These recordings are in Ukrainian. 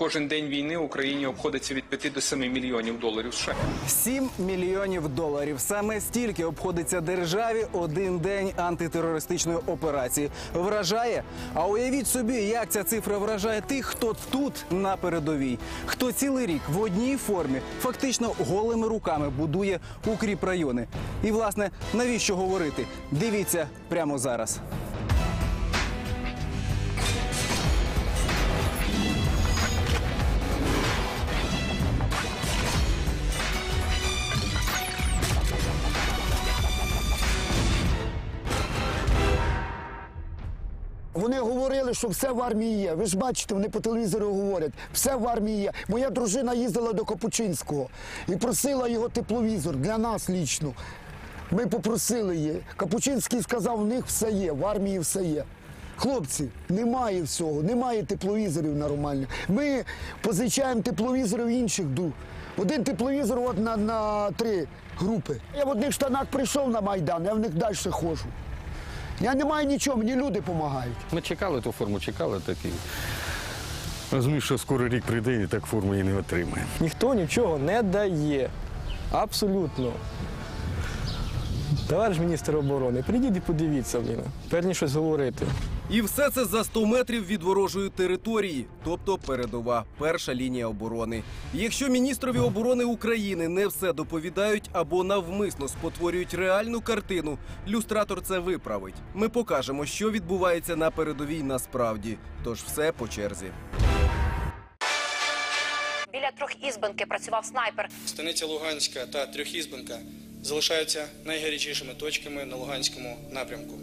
Кожен день війни Україні обходиться від 5 до 7 мільйонів доларів США. 7 мільйонів доларів. Саме стільки обходиться державі один день антитерористичної операції. Вражає? А уявіть собі, як ця цифра вражає тих, хто тут на передовій, хто цілий рік в одній формі, фактично голими руками будує укріп райони. І власне навіщо говорити? Дивіться прямо зараз. Говорили, що все в армії є. Ви ж бачите, вони по телевізору говорять, все в армії є. Моя дружина їздила до Капучинського і просила його тепловізор для нас лічно. Ми попросили її. Капучинський сказав, у них все є, в армії все є. Хлопці, немає всього, немає тепловізорів нормальних. Ми позичаємо тепловізорів інших. ду. Один тепловізор от на, на три групи. Я в одних штанах прийшов на Майдан, я в них далі ходжу. Я не маю нічого, мені люди допомагають. Ми чекали ту форму, чекали такі. Розумію, що скоро рік прийде і так форму і не отримає. Ніхто нічого не дає. Абсолютно. Товариш міністр оборони, прийдіть і подивіться, блін. Перш ніж щось говорити. І все це за 100 метрів від ворожої території, тобто передова перша лінія оборони. Якщо міністрові оборони України не все доповідають або навмисно спотворюють реальну картину, люстратор це виправить. Ми покажемо, що відбувається на передовій насправді. Тож все по черзі. Біля трьохізбинки працював снайпер. Станиця Луганська та Трьохізбинка залишаються найгарячішими точками на Луганському напрямку.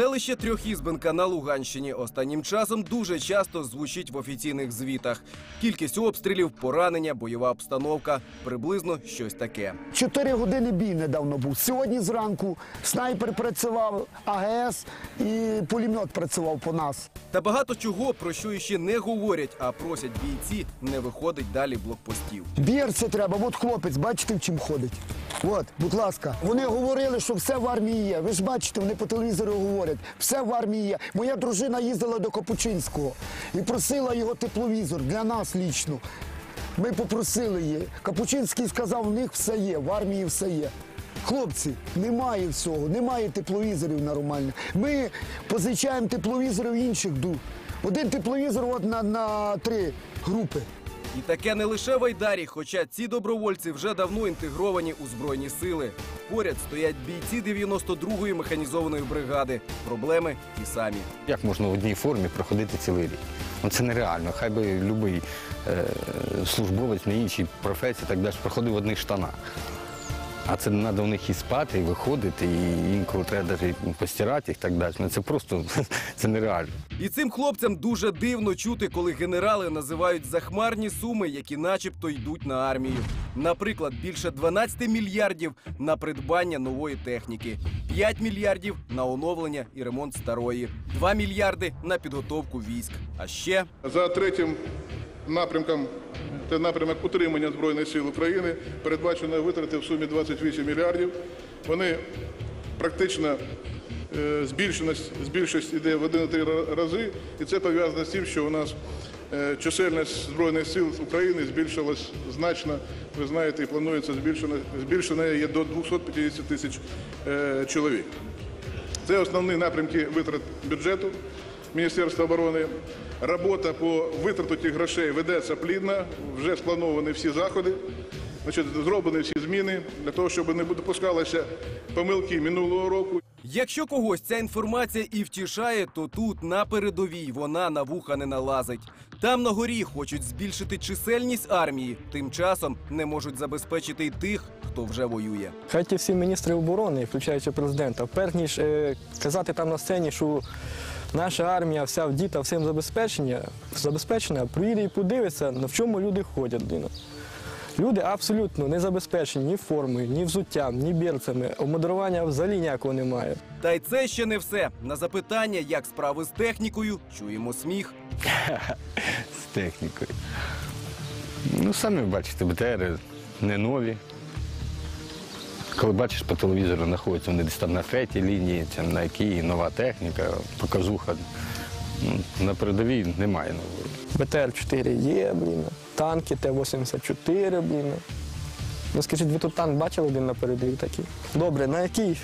Селище Трьохізбинка на Луганщині останнім часом дуже часто звучить в офіційних звітах. Кількість обстрілів, поранення, бойова обстановка приблизно щось таке. Чотири години бій недавно був. Сьогодні зранку снайпер працював, АГС і пулемет працював по нас. Та багато чого, про що іще не говорять, а просять бійці, не виходить далі блокпостів. Бірці треба, от хлопець, бачите, в чим ходить. От, будь ласка. Вони говорили, що все в армії є. Ви ж бачите, вони по телевізору говорять, все в армії є. Моя дружина їздила до Капучинського і просила його тепловізор для нас лічно. Ми попросили її. Капучинський сказав, у них все є, в армії все є. Хлопці, немає всього, немає тепловізорів нормальних. Ми позичаємо тепловізорів інших ду. Один тепловізор от на, на три групи. І таке не лише в Айдарі, хоча ці добровольці вже давно інтегровані у збройні сили. Поряд стоять бійці 92-ї механізованої бригади. Проблеми ті самі. Як можна в одній формі проходити цілий рік? Ну це нереально. Хай би будь-який е, службовець на іншій професії так далі проходив в одних штанах. А це треба в них і спати, і виходити, і інколи треба навіть постирати їх так далі. Ну це просто це нереально. І цим хлопцям дуже дивно чути, коли генерали називають захмарні суми, які начебто йдуть на армію. Наприклад, більше 12 мільярдів на придбання нової техніки, 5 мільярдів на оновлення і ремонт старої, 2 мільярди на підготовку військ. А ще За третім напрямком, це напрямок утримання Збройних сил України, передбачено витрати в сумі 28 мільярдів. Вони практично е, збільшеність йде в 1-3 рази, і це пов'язано з тим, що у нас е, чисельність Збройних сил України збільшилась значно. Ви знаєте, і планується збільшення є до 250 тисяч е, чоловік. Це основні напрямки витрат бюджету Міністерства оборони. Робота по витрату тих грошей ведеться плідно, вже сплановані всі заходи, значить, зроблені всі зміни для того, щоб не допускалися помилки минулого року. Якщо когось ця інформація і втішає, то тут на передовій вона на вуха не налазить. Там на горі хочуть збільшити чисельність армії, тим часом не можуть забезпечити й тих, хто вже воює. Хай ті всі міністри оборони, включаючи президента, перш ніж е, казати там на сцені, що наша армія вся вдіта всім забезпечення, забезпечена, приїде і подивиться, на в чому люди ходять. блін. Люди абсолютно не забезпечені ні формою, ні взуттям, ні бірцями. Обмудрування взагалі ніякого немає. Та й це ще не все. На запитання, як справи з технікою, чуємо сміх. з технікою. Ну, самі бачите, БТРи не нові. Коли бачиш по телевізору, знаходяться вони десь там на третій лінії, чи на якій нова техніка, показуха. Ну, На передовій немає нової. БТР-4 є, блін, танки Т-84, блін. Ну скажіть, ви тут танк бачили один на передовій такий? Добре, на який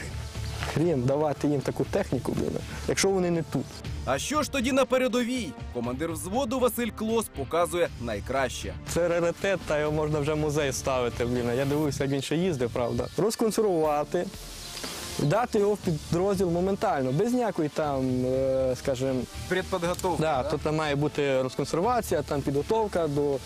хрін давати їм таку техніку, блін, якщо вони не тут? А що ж тоді на передовій? Командир взводу Василь Клос показує найкраще. Це раритет, та його можна вже в музей ставити, блін. Я дивився, як він ще їздив, правда. Розконсервувати, дати його в підрозділ моментально, без ніякої там, е, скажімо, Предподготовка. Да, тут там має бути розконсервація, там підготовка до.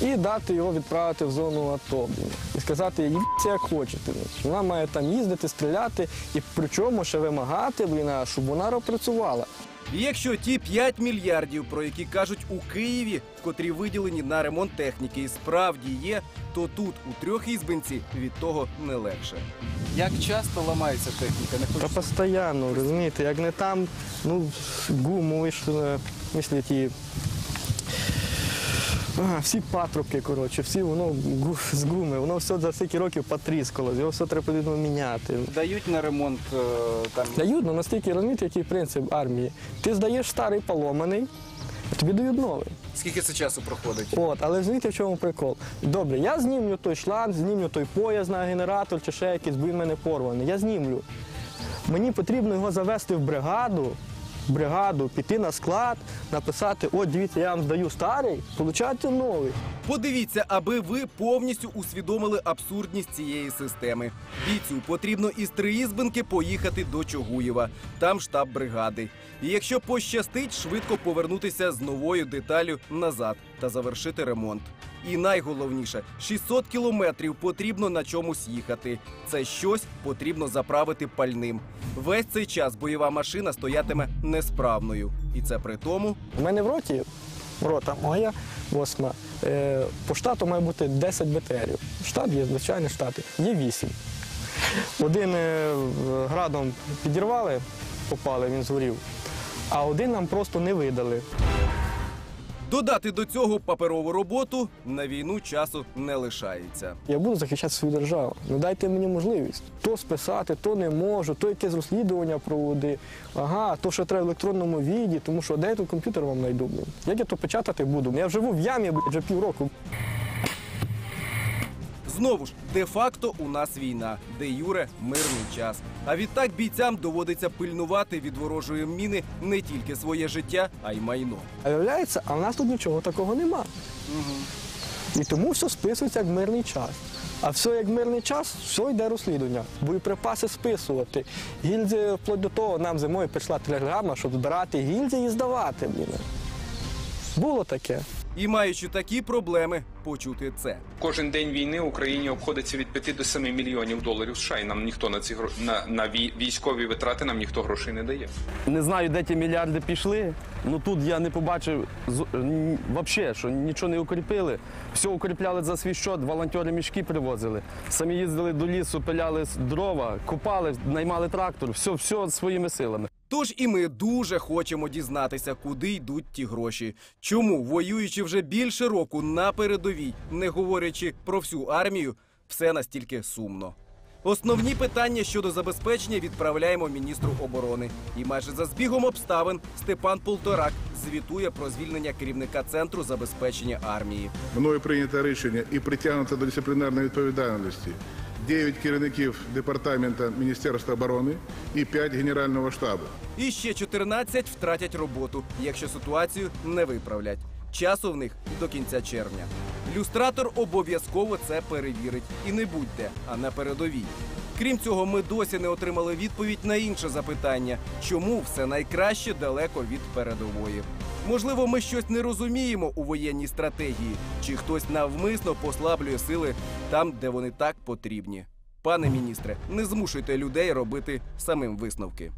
І дати його відправити в зону АТО. І сказати, їбіться як хочете. Вона має там їздити, стріляти, і причому ще вимагати, війна, щоб вона працювала. І якщо ті 5 мільярдів, про які кажуть у Києві, котрі виділені на ремонт техніки, і справді є, то тут у трьох ізбинці від того не легше. Як часто ламається техніка? Не Та хочеться. постійно, розумієте, як не там, ну, гуму, ви ж, е, мислі ті. А, всі патрубки, коротше, всі воно з гуми, воно все за стільки років потріскалось, його все треба потрібно міняти. Дають на ремонт е, там Дають, ну настільки розумієте, який принцип армії. Ти здаєш старий поломаний, тобі дають новий. скільки це часу проходить? От, але розумієте, в чому прикол? Добре, я знімлю той шланг, знімлю той пояс на генератор чи ще якийсь, бо він мене порваний. Я знімлю. Мені потрібно його завести в бригаду, бригаду, піти на склад, написати: от дивіться, я вам здаю старий, получайте новий. Подивіться, аби ви повністю усвідомили абсурдність цієї системи. Бійцю потрібно із Триїзбинки поїхати до Чогуєва. Там штаб бригади. І якщо пощастить, швидко повернутися з новою деталю назад та завершити ремонт. І найголовніше, 600 кілометрів потрібно на чомусь їхати. Це щось потрібно заправити пальним. Весь цей час бойова машина стоятиме несправною. І це при тому, У мене в роті, рота моя, восьма, е, по штату має бути 10 БТРів. Штат є, звичайні штати, є 8. Один е, градом підірвали, попали, він згорів, а один нам просто не видали. Додати до цього паперову роботу на війну часу не лишається. Я буду захищати свою державу. Ну дайте мені можливість. То списати, то не можу, то якесь розслідування проводи. Ага, то що треба в електронному віді, тому що де я тут комп'ютер вам найду. Як я то печатати буду? Я живу в ямі вже півроку. Знову ж, де-факто у нас війна, де юре мирний час. А відтак бійцям доводиться пильнувати від ворожої міни не тільки своє життя, а й майно. А виявляється, а в нас тут нічого такого нема. І тому все списується як мирний час. А все як мирний час, все йде розслідування. Боєприпаси списувати. Гільзи вплоть до того, нам зимою прийшла телеграма, щоб збирати гільзи і здавати. Блін. Було таке. І маючи такі проблеми, почути це. Кожен день війни Україні обходиться від 5 до 7 мільйонів доларів США, і нам ніхто на ці гро... на, на вій- військові витрати нам ніхто грошей не дає. Не знаю, де ті мільярди пішли. Ну тут я не побачив взагалі, що нічого не укріпили. Все укріпляли за свій счет, волонтери мішки привозили. Самі їздили до лісу, пиляли дрова, купали, наймали трактор, все, все своїми силами. Тож і ми дуже хочемо дізнатися, куди йдуть ті гроші. Чому, воюючи вже більше року на передовій, не говорячи про всю армію, все настільки сумно. Основні питання щодо забезпечення відправляємо міністру оборони. І майже за збігом обставин Степан Полторак звітує про звільнення керівника центру забезпечення армії. Мною прийнято рішення і притягнуто до дисциплінарної відповідальності 9 керівників департаменту Міністерства оборони і 5 Генерального штабу. І ще 14 втратять роботу, якщо ситуацію не виправлять. Часу в них до кінця червня. Люстратор обов'язково це перевірить. І не будьте, а на передовій. Крім цього, ми досі не отримали відповідь на інше запитання, чому все найкраще далеко від передової. Можливо, ми щось не розуміємо у воєнній стратегії, чи хтось навмисно послаблює сили там, де вони так потрібні. Пане міністре, не змушуйте людей робити самим висновки.